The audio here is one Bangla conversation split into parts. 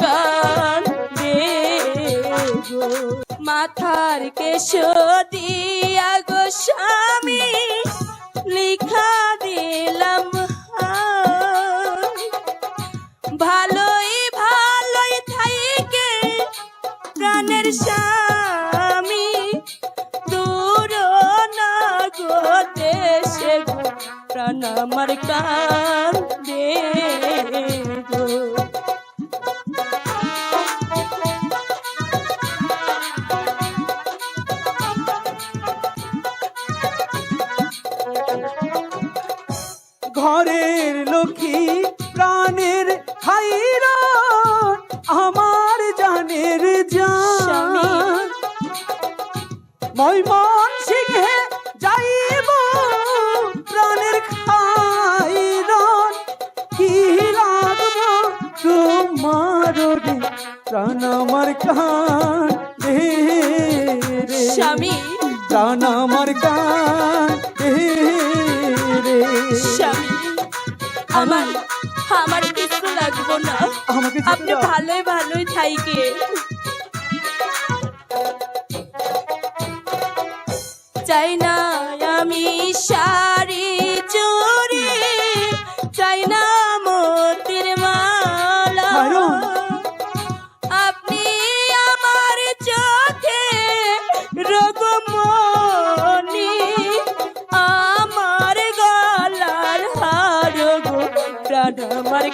কান দে গো মাথার কেশ দিয়া গো স্বামী, লিখা দিলাম ভালোই ভালোই থাইকে প্রাণের স্বামী, দূর না গো দেশে প্রাণ আমার কান দে ঘরের লক্ষ্মী প্রাণের হাইরা আমার জানের জান। ময়মন সিংহে যাইব প্রাণের খাইরন কি লাগব তোমার রে প্রাণ আমার কান রে স্বামী। প্রাণ আমার কান রে। স্বামী। আমার আমার কিছু লাগবো না। আমাকে আপনি ভালোই ভালোই থাইকে। চাই না আমি শাড়ি প্রাণ আমার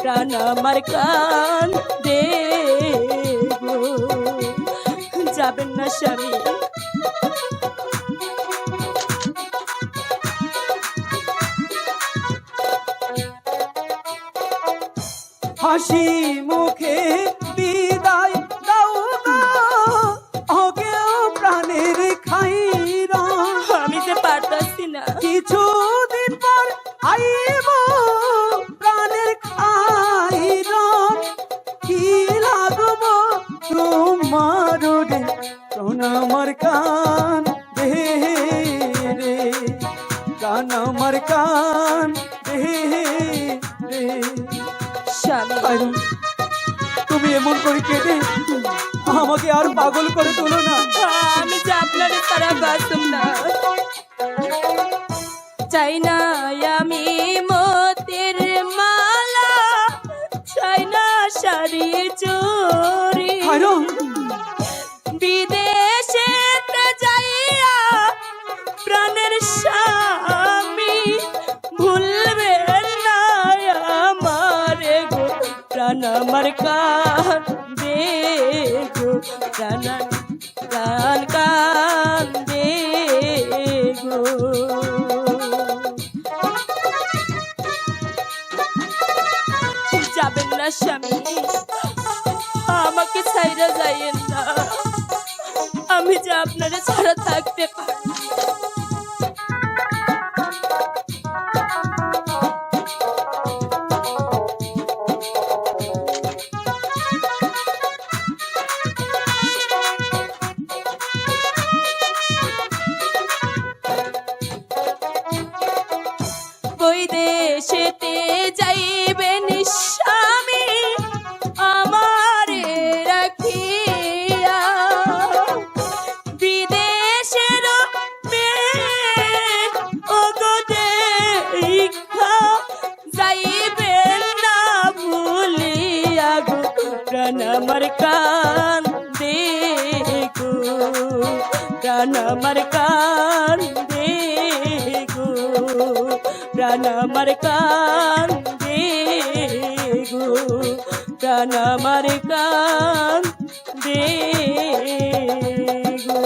প্রাণ আমার কান দে যাবেন না স্বামী। হাসি মুখে বিদায় আমার কান। রে তুমি এমন করে কেটে আমাকে আর পাগল করে তোলো না। আমি যে আপনার তারা বাসুম না। চাই না আমার কান দে গো প্রাণ প্রাণ কান দে গো যাবেন না স্বামী, আমাকে ছাইরা যাইয়েন না। আমি যে আপনারা ছাড়া থাকতে পারি ওই দেশেতে যাইবেন স্বামী আমারে রাখিয়া। বিদেশের ওগো দেখা যাইবেন না ভুলিয়া গো আমার কান দে গো আমার কান প্রাণ আমার কান দে গো প্রাণ আমার কান দে গো।